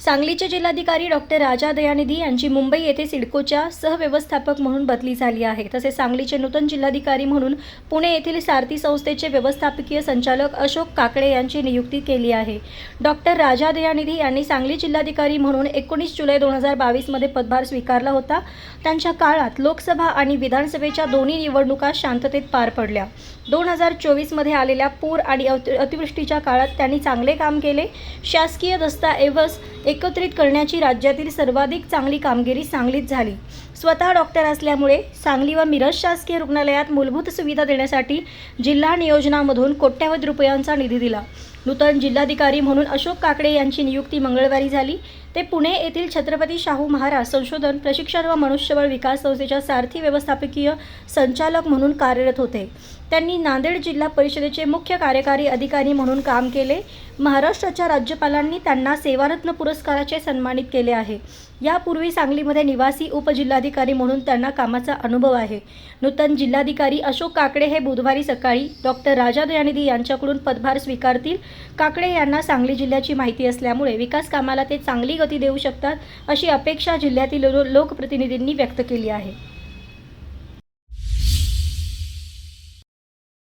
सांगलीचे जिल्हाधिकारी डॉक्टर राजा दयानिधी यांची मुंबई येथे सिडकोच्या सहव्यवस्थापक म्हणून बदली झाली आहे. तसेच सांगलीचे नूतन जिल्हाधिकारी म्हणून पुणे येथील सारथी संस्थेचे व्यवस्थापकीय संचालक अशोक काकडे यांची नियुक्ती केली आहे. डॉक्टर राजा दयानिधी यांनी सांगली जिल्हाधिकारी म्हणून एकोणीस जुलै दोन हजार बावीसमध्ये पदभार स्वीकारला होता. त्यांच्या काळात लोकसभा आणि विधानसभेच्या दोन्ही निवडणुका शांततेत पार पडल्या. दोन हजार चोवीसमध्ये आलेल्या पूर आणि अतिवृष्टीच्या काळात त्यांनी चांगले काम केले. शासकीय दस्तऐवज एकत्रित करण्याची राज्यातील सर्वाधिक चांगली कामगिरी सांगलीत झाली. स्वतः डॉक्टर असल्यामुळे सांगली व मिरज शासकीय रुग्णालयात मूलभूत सुविधा देण्यासाठी जिल्हा नियोजनामधून कोट्यवधी रुपयांचा निधी दिला. नूतन जिल्हाधिकारी म्हणून अशोक काकडे यांची नियुक्ती मंगळवारी झाली. ते पुणे येथील छत्रपती शाहू महाराज संशोधन प्रशिक्षण व मनुष्यबळ विकास संस्थेच्या सारथी व्यवस्थापकीय संचालक म्हणून कार्यरत होते. त्यांनी नांदेड जिल्हा परिषदेचे मुख्य कार्यकारी अधिकारी म्हणून काम केले. महाराष्ट्राच्या राज्यपालांनी त्यांना सेवारत्न पुरस्काराचे सन्मानित केले आहे. यापूर्वी सांगलीमध्ये निवासी उपजिल्हाधिकारी म्हणून त्यांना कामाचा अनुभव आहे. नूतन जिल्हाधिकारी अशोक काकडे हे बुधवारी सकाळी डॉक्टर राजा दयानिधी यांच्याकडून पदभार स्वीकारतील. काकडे यांना सांगली जिल्ह्याची माहिती असल्यामुळे विकास कामाला ते चांगली गती देऊ शकतात अशी अपेक्षा जिल्ह्यातील लोकप्रतिनिधींनी व्यक्त केली आहे.